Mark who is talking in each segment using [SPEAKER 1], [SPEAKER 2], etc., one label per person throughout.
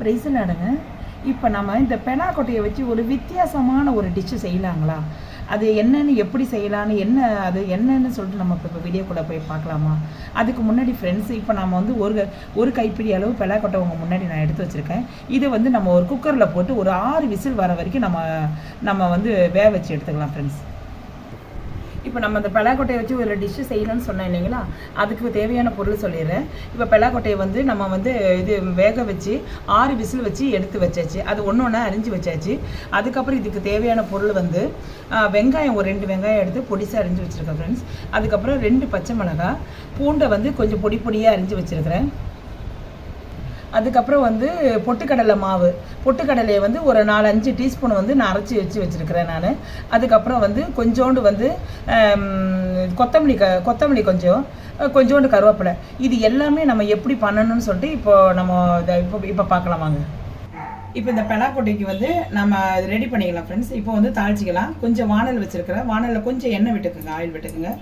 [SPEAKER 1] Price நாடுங்க இப்போ நம்ம இந்த பெனாக்கொட்டையை வச்சு ஒரு வித்தியாசமான ஒரு டிஷ்ஷு செய்யலாங்களா? அது என்னன்னு எப்படி செய்யலான்னு என்ன அது என்னன்னு சொல்லிட்டு நம்ம இப்போ வீடியோக்குள்ளே போய் பார்க்கலாமா? அதுக்கு முன்னாடி ஃப்ரெண்ட்ஸ் இப்போ நம்ம வந்து ஒரு ஒரு கைப்பிடி அளவு பெலாக்கொட்டை உங்கள் முன்னாடி நான் எடுத்து வச்சுருக்கேன். இதை வந்து நம்ம ஒரு குக்கரில் போட்டு ஒரு ஆறு விசில் வர வரைக்கும் நம்ம நம்ம வந்து வேக வச்சு எடுத்துக்கலாம் ஃப்ரெண்ட்ஸ் இப்போ நம்ம அந்த பலாக்கொட்டையை வச்சு ஒரு டிஷ்ஷு செய்யணும்னு சொன்னேன் இல்லைங்களா? அதுக்கு தேவையான பொருள் சொல்லிடுறேன். இப்போ பலாக்கொட்டையை வந்து நம்ம வந்து இது வேக வச்சு ஆறு விசில் வச்சு எடுத்து வச்சாச்சு. அது ஒன்று ஒன்றா அரிஞ்சு வச்சாச்சு. அதுக்கப்புறம் இதுக்கு தேவையான பொருள் வந்து வெங்காயம் ஒரு ரெண்டு வெங்காயம் எடுத்து பொடிசாக அரிஞ்சு வச்சுருக்கேன் ஃப்ரெண்ட்ஸ் அதுக்கப்புறம் ரெண்டு பச்சை மிளகாய் பூண்டை வந்து கொஞ்சம் பொடி பொடியாக அரிஞ்சு வச்சுருக்கிறேன். அதுக்கப்புறம் வந்து பொட்டுக்கடலை மாவு. பொட்டுக்கடலையை வந்து ஒரு நாலு அஞ்சு டீஸ்பூன் வந்து நான் அரைச்சி வச்சு வச்சுருக்கிறேன் நான். அதுக்கப்புறம் வந்து கொஞ்சோண்டு வந்து கொத்தமல்லி க கொத்தமல்லி கொஞ்சம் கொஞ்சோண்டு கருவேப்பிலை. இது எல்லாமே நம்ம எப்படி பண்ணணும்னு சொல்லிட்டு இப்போது நம்ம இதை இப்போ இப்போ பார்க்கலாம் வாங்க. இப்போ இந்த பெலாக்கொட்டைக்கு வந்து நம்ம ரெடி பண்ணிக்கலாம் ஃப்ரெண்ட்ஸ் இப்போ வந்து தாளிச்சிக்கலாம். கொஞ்சம் வானல் வச்சுருக்கிறேன். வானலில் கொஞ்சம் எண்ணெய் விட்டுக்குங்க. ஆயில் விட்டுக்குங்க.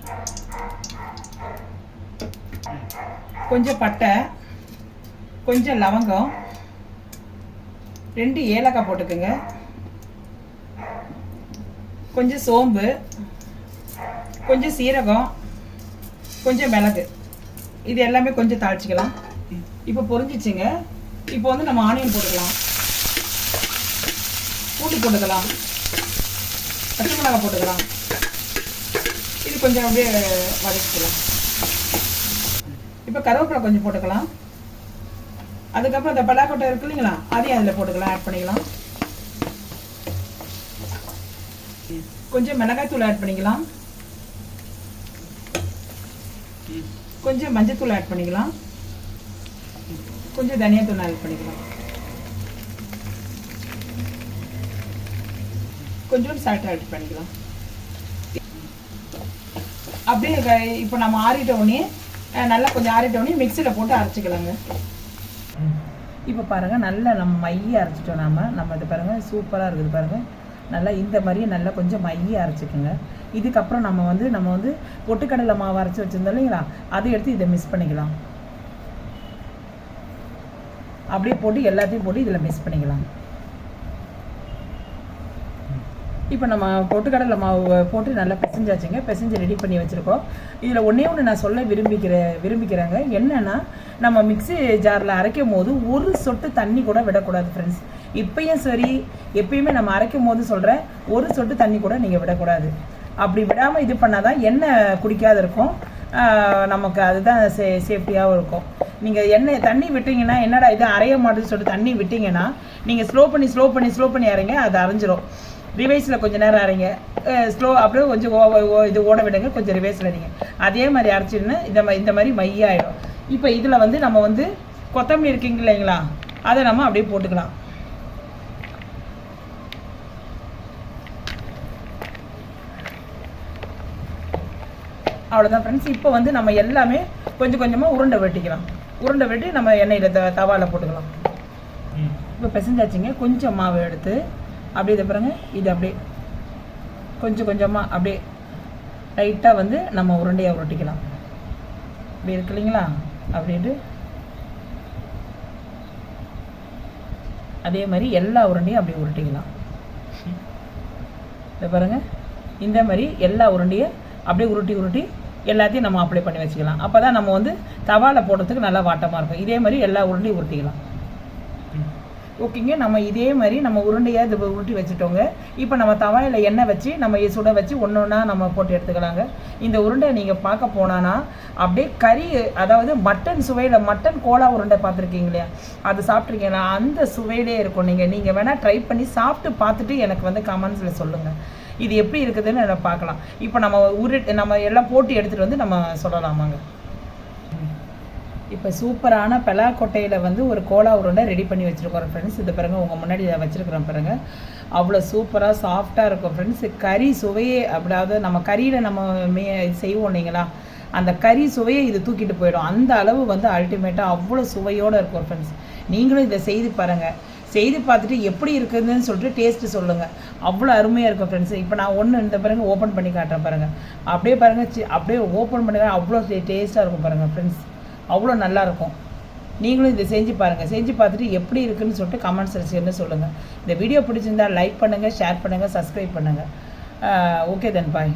[SPEAKER 1] கொஞ்சம் பட்டை கொஞ்சம் லவங்கம். ரெண்டு ஏலக்காய் போட்டுக்கோங்க. கொஞ்சம் சோம்பு. கொஞ்சம் சீரகம். கொஞ்சம் மிளகு. இது எல்லாமே கொஞ்சம் தாளிச்சிக்கலாம். இப்போ பொரிஞ்சிச்சுங்க. இப்போ வந்து நம்ம ஆனியன் போட்டுக்கலாம். பூண்டு போட்டுக்கலாம். பச்சை மிளகாய் போட்டுக்கலாம். இது கொஞ்சம் அப்படியே வதக்கிக்கலாம். இப்போ கருவேப்பிலை கொஞ்சம் போட்டுக்கலாம். அதுக்கப்புறம் இந்த பலாக்கொட்டை இருக்கு இல்லைங்களா? அதையும் அதில் போட்டுக்கலாம் ஆட் பண்ணிக்கலாம். கொஞ்சம் மிளகாய்த்தூள் ஆட் பண்ணிக்கலாம். கொஞ்சம் மஞ்சத்தூள் ஆட் பண்ணிக்கலாம். கொஞ்சம் தனியாத்தூள் ஆட் பண்ணிக்கலாம். கொஞ்சம் சால்ட் ஆட் பண்ணிக்கலாம். அப்படியே இப்போ நம்ம ஆறிட்ட உடனே நல்லா கொஞ்சம் ஆறிட்ட உடனே மிக்சியில் போட்டு அரைச்சிக்கலாங்க. இப்போ பாருங்கள் நல்லா நம்ம மைய அரைச்சிட்டோம் நாம். நம்ம இது பாருங்கள் சூப்பராக இருக்குது பாருங்கள் நல்லா இந்த மாதிரியே நல்லா கொஞ்சம் மைய அரைச்சிக்கோங்க. இதுக்கப்புறம் நம்ம வந்து நம்ம வந்து பொட்டுக்கடலை மாவு அரைச்சி வச்சுருந்தோம் இல்லைங்களா? அதை எடுத்து இதை மிஸ் பண்ணிக்கலாம். அப்படியே போட்டு எல்லாத்தையும் போட்டு இதில் மிஸ் பண்ணிக்கலாம். இப்போ நம்ம பொட்டுக்கடலை மாவு போட்டு நல்லா பிசைஞ்சாச்சுங்க. பிசைஞ்சு ரெடி பண்ணி வச்சுருக்கோம். இதில் ஒன்றே ஒன்று நான் சொல்ல விரும்பிக்கிற விரும்பிக்கிறேங்க. என்னென்னா நம்ம மிக்ஸி ஜாரில் அரைக்கும் போது ஒரு சொட்டு தண்ணி கூட விடக்கூடாது ஃப்ரெண்ட்ஸ் இப்பயும் சரி எப்பயுமே நம்ம அரைக்கும் போது சொல்கிறேன் ஒரு சொட்டு தண்ணி கூட நீங்கள் விடக்கூடாது. அப்படி விடாமல் இது பண்ணால் தான் எண்ணெய் குடிக்காது இருக்கும். நமக்கு அதுதான் சே சேஃப்டியாகவும் இருக்கும். நீங்கள் என்ன தண்ணி விட்டீங்கன்னா என்னடா இது அரைய மாட்டேன்னு சொல்லிட்டு தண்ணி விட்டீங்கன்னா நீங்கள் ஸ்லோ பண்ணி ஸ்லோ பண்ணி ஸ்லோ பண்ணி அரைங்க அது அரைஞ்சிரும். ரிவைஸில் கொஞ்சம் நேரம் அரைங்க. ஸ்லோ அப்படியே கொஞ்சம் ஓ ஓ- இது ஓட விடுங்க கொஞ்சம் ரிவைஸில் அடிங்க அதே மாதிரி அரைச்சிடுன்னு இந்த மாதிரி இந்த மாதிரி மையாயிடும் இப்போ இதில் வந்து நம்ம வந்து கொத்தமல்லி இருக்குங்க இல்லைங்களா? அதை நம்ம அப்படியே போட்டுக்கலாம். அவ்வளோதான் ஃப்ரெண்ட்ஸ் இப்போ வந்து நம்ம எல்லாமே கொஞ்சம் கொஞ்சமாக உருண்டை வெட்டிக்கலாம். உருண்டை வெட்டி நம்ம எண்ணெயில் த தவாவில் போட்டுக்கலாம். இப்போ பிசைஞ்சாச்சுங்க. கொஞ்சம் மாவு எடுத்து அப்படியே இதை பாருங்க. இது அப்படியே கொஞ்சம் கொஞ்சமாக அப்படியே லைட்டாக வந்து நம்ம உருண்டையாக உருட்டிக்கலாம். இப்படி இருக்கு இல்லைங்களா? அப்படின்ட்டு அதே மாதிரி எல்லா உருண்டையும் அப்படியே உருட்டிக்கலாம். இதை பாருங்க. இந்த மாதிரி எல்லா உருண்டையும் அப்படியே உருட்டி உருட்டி எல்லாத்தையும் நம்ம அப்ளை பண்ணி வச்சுக்கலாம். அப்போ தான் நம்ம வந்து தவாவில் போடுறதுக்கு நல்லா வாட்டமாக இருக்கும். இதே மாதிரி எல்லா உருண்டையும் உருட்டிக்கலாம். ஓகேங்க நம்ம இதே மாதிரி நம்ம உருண்டையாக இது உருட்டி வச்சுட்டோங்க. இப்போ நம்ம தவாயில் எண்ணெய் வச்சு நம்ம சுட வச்சு ஒன்று ஒன்றா நம்ம போட்டு எடுத்துக்கலாங்க. இந்த உருண்டை நீங்கள் பார்க்க போனான்னா அப்படியே கறி அதாவது மட்டன் சுவையில் மட்டன் கோலா உருண்டை பார்த்துருக்கீங்க இல்லையா? அது சாப்பிட்ருக்கீங்களா அந்த சுவையிலே இருக்கும். நீங்கள் நீங்கள் வேணால் ட்ரை பண்ணி சாப்பிட்டு பார்த்துட்டு எனக்கு வந்து கமெண்ட்ஸில் சொல்லுங்கள் இது எப்படி இருக்குதுன்னு பார்க்கலாம். இப்போ நம்ம உரு நம்ம எல்லாம் போட்டு எடுத்துகிட்டு வந்து நம்ம சொல்லலாமாங்க. இப்போ சூப்பரான பலாக்கொட்டையில் வந்து ஒரு கோலா உருண்டை ரெடி பண்ணி வச்சுருக்கோம் ஃப்ரெண்ட்ஸ் இது பாருங்க உங்கள் முன்னாடி இதை வச்சுருக்குறோம் பாருங்க. அவ்வளோ சூப்பராக சாஃப்டாக இருக்கும் ஃப்ரெண்ட்ஸ் கறி சுவையே அதாவது நம்ம கறியில் நம்ம மே இது செய்வோம் இல்லைங்களா? அந்த கறி சுவையை இது தூக்கிட்டு போயிடும். அந்த அளவு வந்து அல்டிமேட்டாக அவ்வளோ சுவையோடு இருக்கும் ஃப்ரெண்ட்ஸ் நீங்களும் இதை செய்து பாருங்கள் செய்து பார்த்துட்டு எப்படி இருக்குதுன்னு சொல்லிட்டு டேஸ்ட்டு சொல்லுங்கள் அவ்வளோ அருமையாக இருக்கும் ஃப்ரெண்ட்ஸ் இப்போ நான் ஒன்று இந்த பாருங்கள் ஓப்பன் பண்ணி காட்டுறேன் பாருங்கள் அப்படியே பாருங்கள் சி- அப்படியே ஓப்பன் பண்ணி அவ்வளோ டேஸ்ட்டாக இருக்கும் பாருங்கள் ஃப்ரெண்ட்ஸ் அவ்வளோ நல்லா இருக்கும் நீங்களும் இதை செஞ்சு பாருங்கள் செஞ்சு பார்த்துட்டு எப்படி இருக்குன்னு சொல்லிட்டு கமெண்ட் செக்ஷனில் சொல்லுங்கள் இந்த வீடியோ பிடிச்சிருந்தா லைக் பண்ணுங்கள் ஷேர் பண்ணுங்கள் சப்ஸ்கிரைப் பண்ணுங்கள் ஓகே தென் பாய்